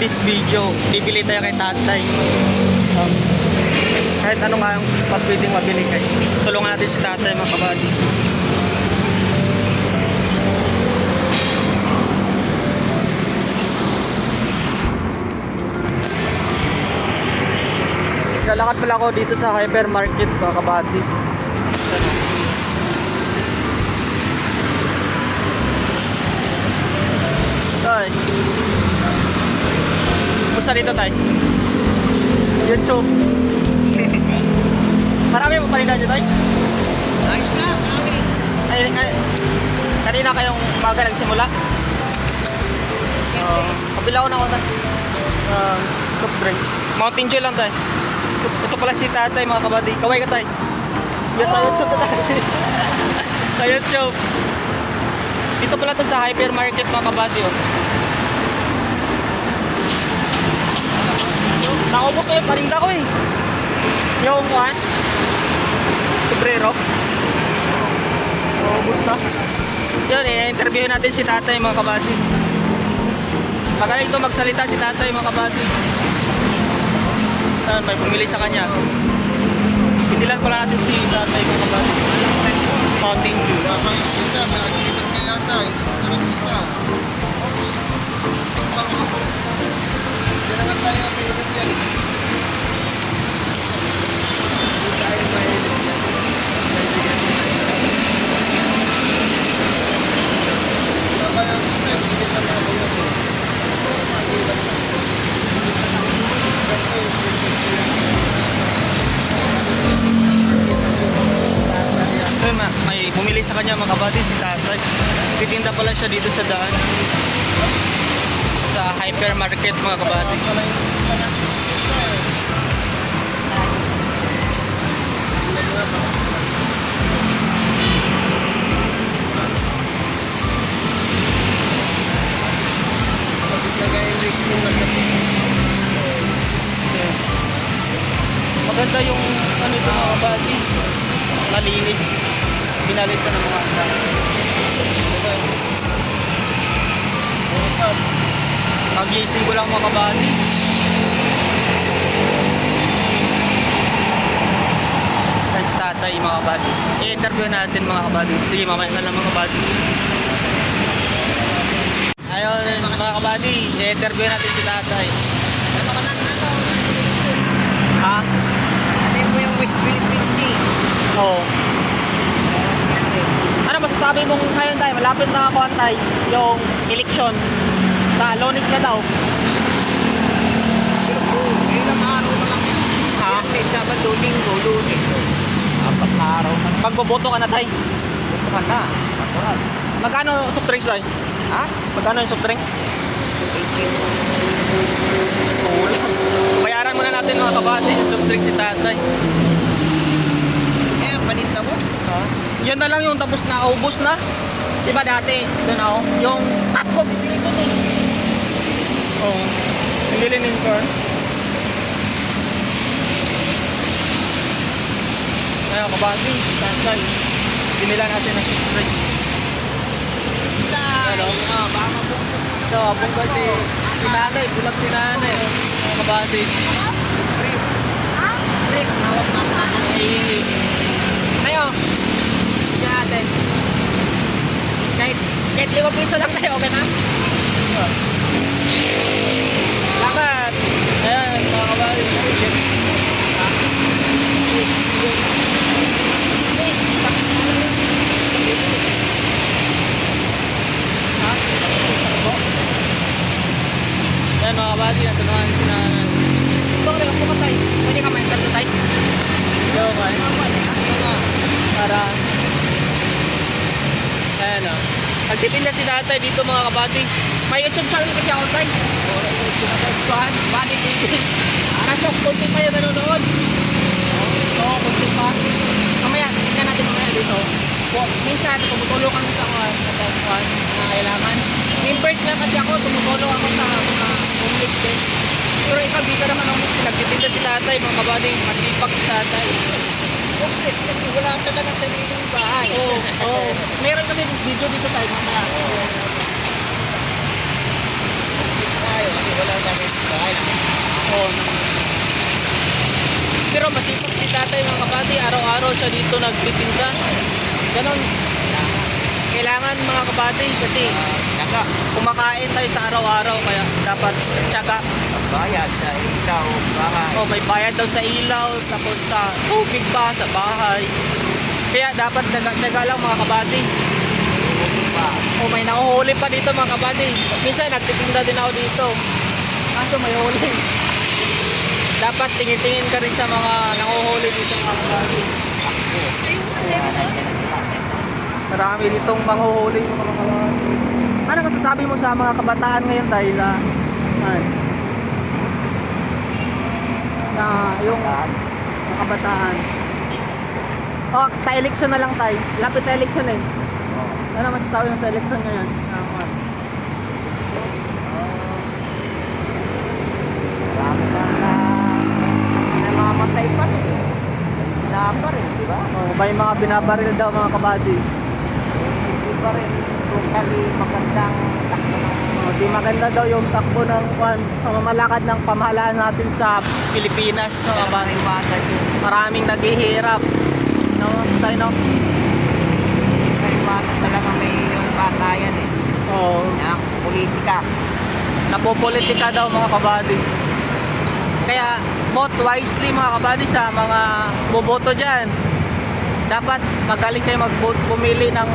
this video, bibili tayo kay tatay. Um, kahit ano nga yung pwedeng mabili kay. Tulungan natin si tatay mga kabady. Lalakad pala ako dito sa hypermarket mga kabady. Tay. Basta dito tay. YouTube. Marami mo paninda dito tay. Ayos na, marami. Ay, ay, kanina kayong umaga nagsimula. Uh, kabila ko na ako tay. Uh, soft drinks. Mountain Dew lang tay. Ito, pala si tatay mga kabady. Kaway ka tay. Yan sa YouTube na tay. sa YouTube. Dito pala to sa hypermarket mga kabady oh. Ko yung paninda ko eh. Yung one. Sobrero. Naubos na. Yun eh, interview natin si tatay mga kabady. Magaling to magsalita si tatay mga kabady. Saan may bumili sa kanya. Pinilan pala natin si kanya mga kabady si tatay. Titinda pala siya dito sa daan. Sa hypermarket mga kabady. Pagising ko lang mga kabady. Ay, si tatay mga kabady. I-interview natin mga kabady. Sige, mamaya na lang mga kabady. Ayun mga kabady, i-interview natin si tatay. Ha? Ano mo yung West Philippine Sea? Oo. Ano masasabi mong ngayon tayo, malapit na ako tayo, yung election sa Lonis na daw. Ilang araw na lang. Ha? May Sabado, Linggo, Lunes. Apat na araw. Magboboto ka na tayo. Ito ka na. Matural. Magkano soft drinks tayo? Ha? Magkano yung soft drinks? 18. Bayaran muna natin mga kabady yung soft drinks si tatay. Eh, paninda mo? Ha? Yan na lang yung tapos na, ubos na. Diba dati, doon ako, yung tatlo bibili ko na eh. Oo. Oh, hindi yung corn. Kaya kabady, tatay. Binila natin ng soft drinks. Hello? Ah, baka mabuksan. So, abong kasi si nanay, bulag si nanay. Mga kabady. Break. Break. Hawak na ako. Eh, Ayo. Sige ate. Kahit, kahit lima piso lang tayo, okay na? Salamat. Ayan, mga kabali. Ha? Ha? Ayan, mga kabali, natulungan si nanay. Rin ako patay. Pwede ka may tatay. Yo, okay. Para Ayan o. Nagtitinda si tatay dito mga kabady. May YouTube channel kasi ako tay. Kuhan, body building. Kaso kunti pa yung nanonood. Oo, kunti pa. Mamaya, tingnan natin mamaya dito. Minsan, tumutulong kami sa kuhan, sa kuhan, mga kailangan. Members na kasi ako, tumutulong ako sa mga homeless din. Pero ikaw, di ka naman homeless. Nagtitinda si tatay, mga kabady. Masipag si tatay. Kasi wala na ng sariling bahay. Oo, oo. Meron kami video dito tayo mamaya. Ay, kasi wala kami Oo. Pero masipag si tatay mga kabady, araw-araw siya dito nagtitinda. Ganon. Kailangan mga kabady kasi Saka, kumakain tayo sa araw-araw kaya dapat tsaga. bayad sa ikaw, bahay. Oh, may bayad daw sa ilaw, tapos sa tubig pa, sa bahay. Kaya dapat daga-daga lang mga kabady. Oh, may nahuhuli pa dito mga kabady. Minsan nagtitinda din ako dito. Kaso may huli. Dapat tingin-tingin ka rin sa mga nanguhuli dito mga kabady. Marami ditong manghuhuli mga kabady. Ano masasabi mo sa mga kabataan ngayon dahil na ano, na yung mga kabataan. Oh, sa election na lang tayo. Lapit na election eh. Ano masasabi mo sa election ngayon? Juan? Marami pa na namamatay pa rin. Di ba? Oh, may mga binabaril daw mga kabady. Pa rin totally magandang takbo ng Oh, di maganda daw yung takbo ng Juan, pamamalakad ng pamahalaan natin sa Pilipinas mga kabady. iwasan yun. Maraming naghihirap. No, tayo no. Iwasan talaga may yung batayan eh. Oh, Na politika. napopolitika daw mga kabady. Kaya vote wisely mga kabady sa mga boboto dyan. Dapat magaling kayo mag pumili ng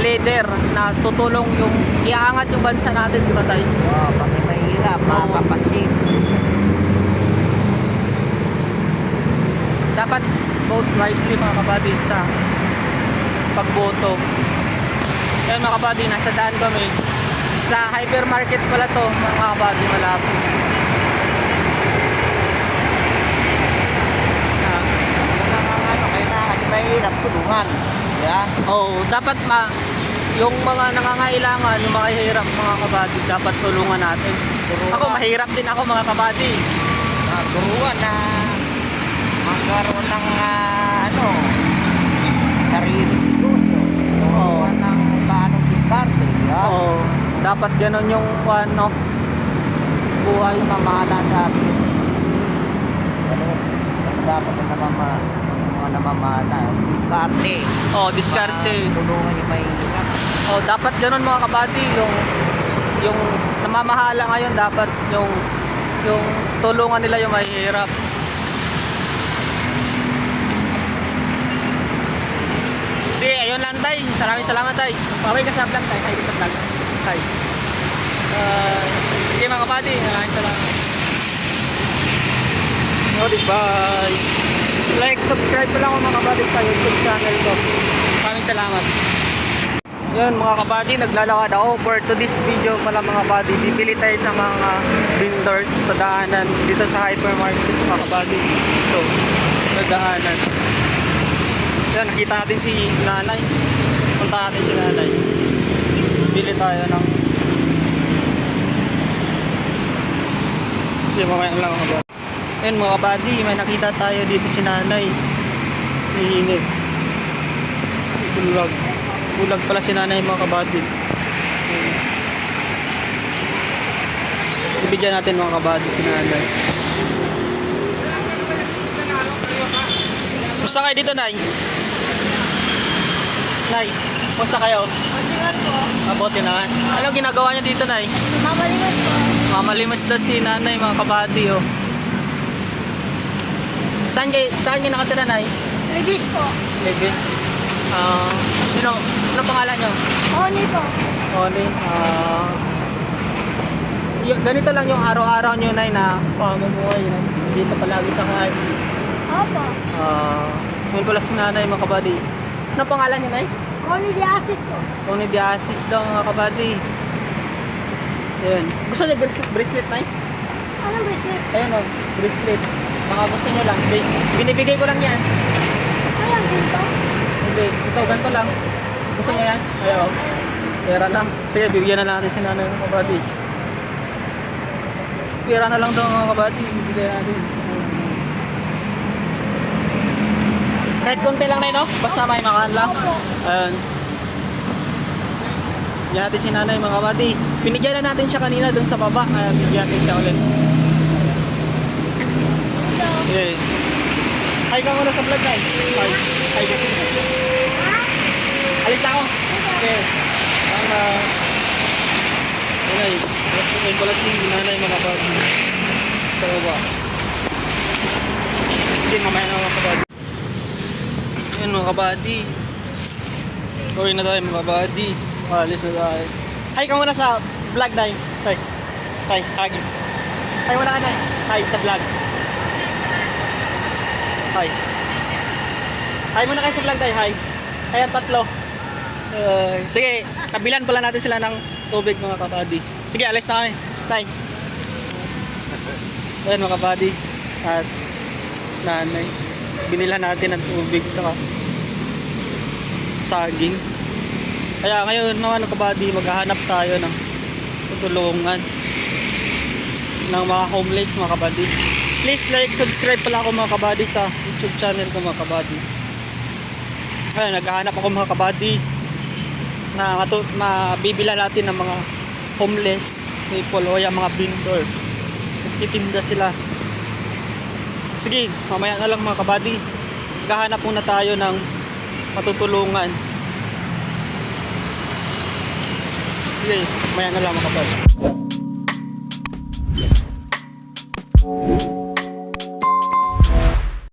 leader na tutulong yung iaangat yung bansa natin, di ba tayo? Oh, pati mahirap, mapapansin. Dapat vote wisely mga kabady sa pagboto. Ayun mga kabady, nasa daan kami. Sa hypermarket pala to mga kabady malapit. Ah. Ano ang ano, kailangan mahirap tulungan. Yan. Oh, dapat ma yung mga nangangailangan, yung mga hirap mga kabady, dapat tulungan natin. Turuan. Ako mahirap din ako mga kabady. Ah, turuan na magkaroon ng ah, ano, sarili negosyo. Turuan ng paano diskarte. Yan. Oh, dapat ganun yung ano buhay Mamahala sa atin. Ganun. Dapat ang namama, mga namamahala. Diskarte. Oh, diskarte. Ah, tulungan yung mahirap. Oh, dapat ganun mga kabady yung yung namamahala ngayon dapat yung yung tulungan nila yung mahihirap. Sige, ayun lang tay. Maraming salamat tay. Paway ka sa vlog tay. Hi sa vlog. Hi. Uh, sige mga kabady, maraming salamat. Oh, bye. Like, subscribe pa lang ako mga kabady sa YouTube channel ko. Maraming salamat. Yun mga kabady, naglalakad ako for to this video pala mga kabady. Bibili tayo sa mga vendors sa daanan dito sa hypermarket mga kabady. Ito, sa daanan. Yan, nakita natin si nanay. Punta natin si nanay. Bili tayo ng... Hindi, mamaya na lang mga kabady. Yan mga kabady, may nakita tayo dito si nanay. Hihingi. Bulag. Bulag pala si nanay mga kabady. Ibigyan natin mga kabady si nanay. Musta kayo dito, Nay? Nay, musta kayo? Mabuti naman. Ano ginagawa niyo dito, Nay? mamalimas po. Mamalimas daw si nanay mga kabady, oh. Saan kayo, saan kayo nakatira, Nay? Libis po. Levis. Ah, sino, ano pangalan niyo? Oni po. Oli. Ah, y- ganito lang yung araw-araw niyo, Nay, na pamumuhay. na Dito palagi sa kain. Opo. Ah, yun pala si nanay, mga kabady. Ano pangalan niyo, Nay? Oni de Asis po. Tony Diasis daw, mga kabady. Ayan. Gusto niyo bracelet, bracelet, Nay? Anong bracelet? Ayun, oh, bracelet. Baka gusto niyo lang. Bi- Binibigay ko lang yan. Ayan, dito. Hindi, ito, ganito lang. Gusto niya yan? Ayaw. Pera lang. Sige, bibigyan na lang natin si nanay mga kabady. Pera na lang daw mga kabady. Bibigyan natin. Kahit konti lang na no? Basta may makaan lang. Ayun. Bigyan natin si nanay mga kabady. Pinigyan na natin siya kanina dun sa baba. Kaya bigyan natin siya ulit. Okay. Hi ka muna sa vlog na Hi. Hi kasi. Alis na ako. Okay. Ang uh, guys, ngayon pala si nanay mga kabady sa baba. Hindi, mamaya na mga kabady. Ayan mga kabady. Uwi na tayo mga kabady. Alis na tayo. Hi ka muna sa vlog na Hi. Hi, Hagi. Hi muna ka na. Hi sa vlog. Hi. Hi muna kayo sa vlog tayo. Hi. Ayan, tatlo. Uh, sige, tabilan pala natin sila ng tubig mga kapadi. Sige, alis na kami. Tay. Ayan mga kapadi. At nanay. Binila natin ng tubig sa saging. Kaya ngayon mga kapadi, maghahanap tayo ng tutulungan ng mga homeless mga kabady. Please like, subscribe pala ako mga kabady sa YouTube channel ko mga kabady. Ayun, naghahanap ako mga kabady na mabibila natin ng mga homeless people o yung mga vendor. Nagtitinda sila. Sige, mamaya na lang mga kabady. Naghahanap muna tayo ng matutulungan. Sige, mamaya na lang mga kabady.